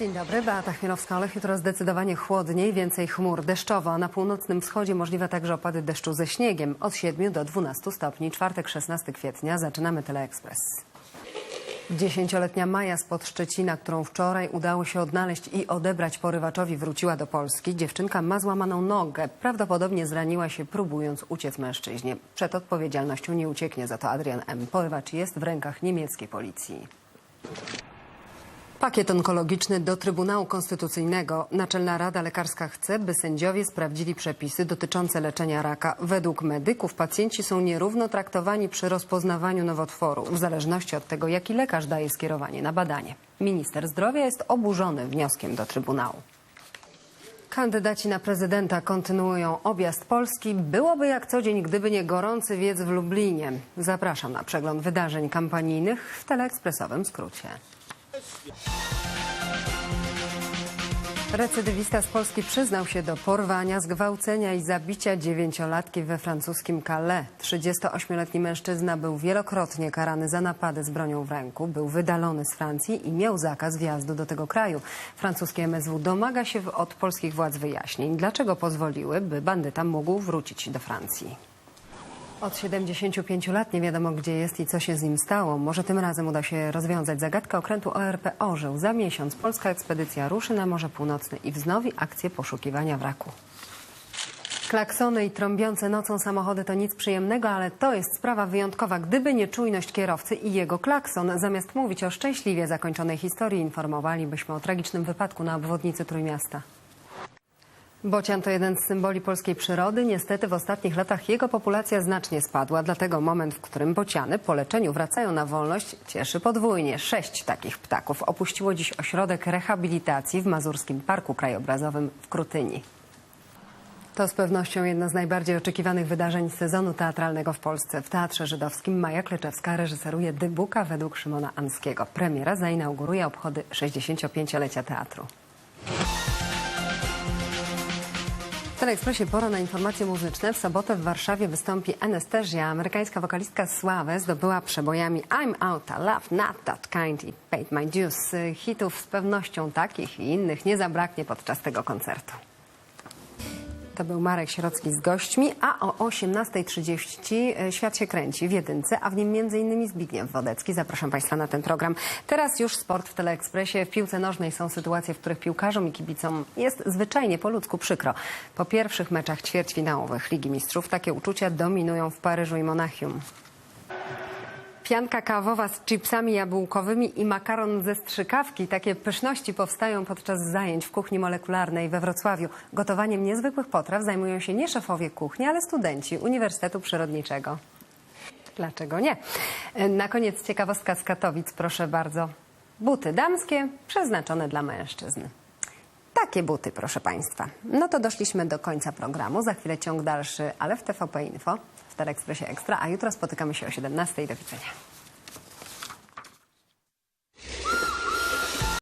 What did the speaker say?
Dzień dobry, Beata Chmielowska-Olech. Jutro zdecydowanie chłodniej, więcej chmur deszczowo. Na północnym wschodzie możliwe także opady deszczu ze śniegiem. Od 7 do 12 stopni. Czwartek, 16 kwietnia. Zaczynamy Teleekspres. Dziesięcioletnia Maja spod Szczecina, którą wczoraj udało się odnaleźć i odebrać porywaczowi, wróciła do Polski. Dziewczynka ma złamaną nogę. Prawdopodobnie zraniła się próbując uciec mężczyźnie. Przed odpowiedzialnością nie ucieknie za to Adrian M. Porywacz jest w rękach niemieckiej policji. Pakiet onkologiczny do Trybunału Konstytucyjnego. Naczelna Rada Lekarska chce, by sędziowie sprawdzili przepisy dotyczące leczenia raka. Według medyków pacjenci są nierówno traktowani przy rozpoznawaniu nowotworu, w zależności od tego, jaki lekarz daje skierowanie na badanie. Minister zdrowia jest oburzony wnioskiem do Trybunału. Kandydaci na prezydenta kontynuują objazd Polski. Byłoby jak co dzień, gdyby nie gorący wiec w Lublinie. Zapraszam na przegląd wydarzeń kampanijnych w teleekspresowym skrócie. Recydywista z Polski przyznał się do porwania, zgwałcenia i zabicia dziewięciolatki we francuskim Calais. 38-letni mężczyzna był wielokrotnie karany za napady z bronią w ręku, był wydalony z Francji i miał zakaz wjazdu do tego kraju. Francuskie MSW domaga się od polskich władz wyjaśnień, dlaczego pozwoliły, by bandyta mógł wrócić do Francji. Od 75 lat nie wiadomo, gdzie jest i co się z nim stało. Może tym razem uda się rozwiązać zagadkę okrętu ORP Orzeł. Za miesiąc polska ekspedycja ruszy na Morze Północne i wznowi akcję poszukiwania wraku. Klaksony i trąbiące nocą samochody to nic przyjemnego, ale to jest sprawa wyjątkowa. Gdyby nie czujność kierowcy i jego klakson, zamiast mówić o szczęśliwie zakończonej historii, informowalibyśmy o tragicznym wypadku na obwodnicy Trójmiasta. Bocian to jeden z symboli polskiej przyrody. Niestety w ostatnich latach jego populacja znacznie spadła, dlatego moment, w którym bociany po leczeniu wracają na wolność, cieszy podwójnie. Sześć takich ptaków opuściło dziś ośrodek rehabilitacji w Mazurskim Parku Krajobrazowym w Krutyni. To z pewnością jedno z najbardziej oczekiwanych wydarzeń sezonu teatralnego w Polsce. W Teatrze Żydowskim Maja Kleczewska reżyseruje Dybuka według Szymona Anskiego. Premiera zainauguruje obchody 65-lecia teatru. W Teleekspresie pora na informacje muzyczne. W sobotę w Warszawie wystąpi Anestezja. Amerykańska wokalistka sławę zdobyła przebojami I'm Out, I Love, Not That Kind i Paid My Dues. Hitów z pewnością takich i innych nie zabraknie podczas tego koncertu. To był Marek Sierocki z gośćmi, a o 18.30 Świat się kręci w jedynce, a w nim m.in. Zbigniew Wodecki. Zapraszam Państwa na ten program. Teraz już sport w Teleekspresie. W piłce nożnej są sytuacje, w których piłkarzom i kibicom jest zwyczajnie po ludzku przykro. Po pierwszych meczach ćwierćfinałowych Ligi Mistrzów takie uczucia dominują w Paryżu i Monachium. Pianka kawowa z chipsami jabłkowymi i makaron ze strzykawki. Takie pyszności powstają podczas zajęć w kuchni molekularnej we Wrocławiu. Gotowaniem niezwykłych potraw zajmują się nie szefowie kuchni, ale studenci Uniwersytetu Przyrodniczego. Dlaczego nie? Na koniec ciekawostka z Katowic, proszę bardzo. Buty damskie przeznaczone dla mężczyzn. Takie buty, proszę Państwa. No to doszliśmy do końca programu. Za chwilę ciąg dalszy, ale w TVP Info, w Teleekspresie Ekstra, a jutro spotykamy się o 17.00. Do widzenia.